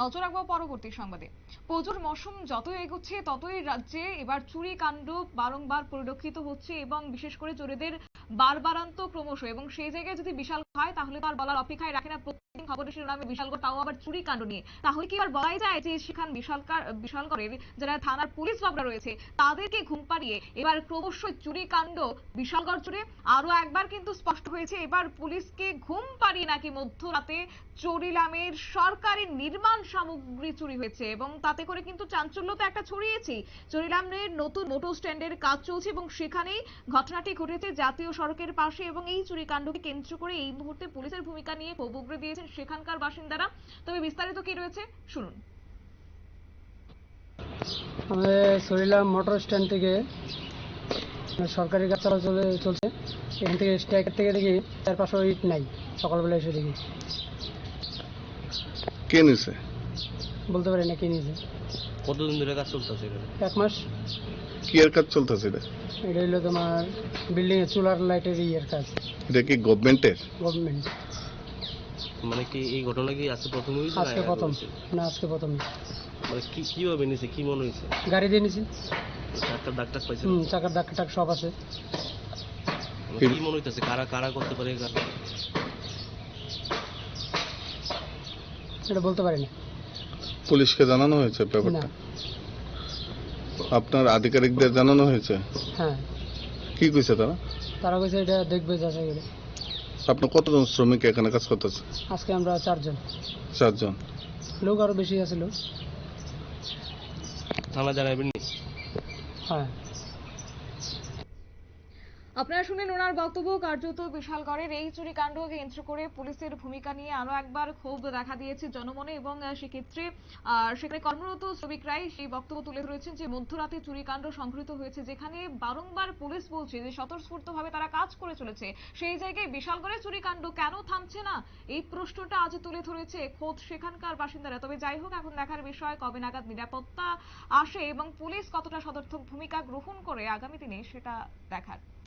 নজর রাখব পরবর্তী সংবাদে। পুজোর মৌসুম যতই এগোচ্ছে, ততই রাজ্যে এবার চুরি কাণ্ড বারংবার পরিলক্ষিত হচ্ছে এবং বিশেষ করে চোরেদের বারবারান্ত ক্রমশ। এবং সেই জায়গায় যদি বিশাল হয় তাহলে তো আর বলার অপেক্ষায় রাখে না। প্রতিদিন খবরের শিরোনামে বিশালগড় তাও আবার চুরি কাণ্ড নিয়ে। তাহলে কি আর বলাই যায় যে সেখান বিশালকার বিশালগড়ের যারা থানার পুলিশ বাবরা রয়েছে, তাদেরকে ঘুম পাড়িয়ে এবার ক্রমশ চুরি কাণ্ড বিশালগড় জুড়ে আরও একবার কিন্তু স্পষ্ট হয়েছে। এবার পুলিশকে ঘুম পাড়িয়ে নাকি মধ্যরাতে চরিলামের সরকারি নির্মাণ সামগ্রী চুরি হয়েছে এবং তাতে করে কিন্তু চাঞ্চল্য তো একটা ছড়িয়েছে। চরিলামের নতুন মোটর স্ট্যান্ডের কাজ চলছে এবং সেখানেই ঘটনাটি ঘটেছে জাতীয় সড়কের পাশে এবং এই চুরি কাণ্ডকে কেন্দ্র করে এই মুহূর্তে পুলিশের ভূমিকা নিয়ে ক্ষোভ উগরে দিয়েছেন সেখানকার বাসিন্দারা। তবে বিস্তারিত কি রয়েছে শুনুন। আমাদের সরিলাম মোটর স্ট্যান্ড থেকে। সরকারি কাজ চলাচল চলছে। এখান থেকে স্ট্রাইকার থেকে দেখি চার পাঁচশো ইট নাই। সকালবেলা এসে দেখি। কে নিছে? বলতে পারি না কি নিয়েছে কতদিন ধরে কাজ চলতেছে এখানে? এক মাস। কি এর কাজ চলতেছে এটা? এটা হলো তোমার বিল্ডিং এর চুলার লাইটের ইয়ের কাজ। এটা কি গভর্নমেন্টের গভর্নমেন্ট মানে কি এই ঘটনা কি আজকে প্রথম হয়েছে আজকে প্রথম। না আজকে প্রথম। মানে কি কীভাবে নিছে কি মনে হয়েছে? গাড়ি দিয়ে নিছি। ডাক্তার ডাক্তার পাইছে? হুম চাকার ডাক টাক সব আছে। মানে কি মনে হইতেছে কারা কারা করতে পারে এটা বলতে পারি না। পুলিশকে জানানো হয়েছে না। ব্যাপারটা আপনার আধিকারিকদের জানানো হয়েছে? হ্যাঁ। কি কইছে তারা? তারা কইছে এটা দেখবে যাচাই করে। আপনার কতজন শ্রমিক এখানে কাজ করতেছে আজকে আমরা চারজন। চারজন। লোক আরও বেশি আছে লোক। থানা জানাবেন নি? হ্যাঁ। আপনারা শুনলেন ওনার বক্তব্য, কার্যত বিশালগড়ের এই চুরি কাণ্ডকে কেন্দ্র করে পুলিশের ভূমিকা নিয়ে আরও একবার ক্ষোভ দেখা দিয়েছে জনমনে এবং সেক্ষেত্রে সেখানে কর্মরত শ্রমিকরাই সেই বক্তব্য তুলে ধরেছেন যে মধ্যরাতে চুরি কাণ্ড সংঘটিত হয়েছে যেখানে বারংবার পুলিশ বলছে যে স্বতঃস্ফূর্তভাবে তারা কাজ করে চলেছে। সেই জায়গায় বিশালগড়ে চুরি কাণ্ড কেন থামছে না? এই প্রশ্নটা আজ তুলে ধরেছে খোদ সেখানকার বাসিন্দারা। তবে যাই হোক, এখন দেখার বিষয়, কবে নাগাদ নিরাপত্তা আসে এবং পুলিশ কতটা সদর্থক ভূমিকা গ্রহণ করে আগামী দিনে সেটা দেখার।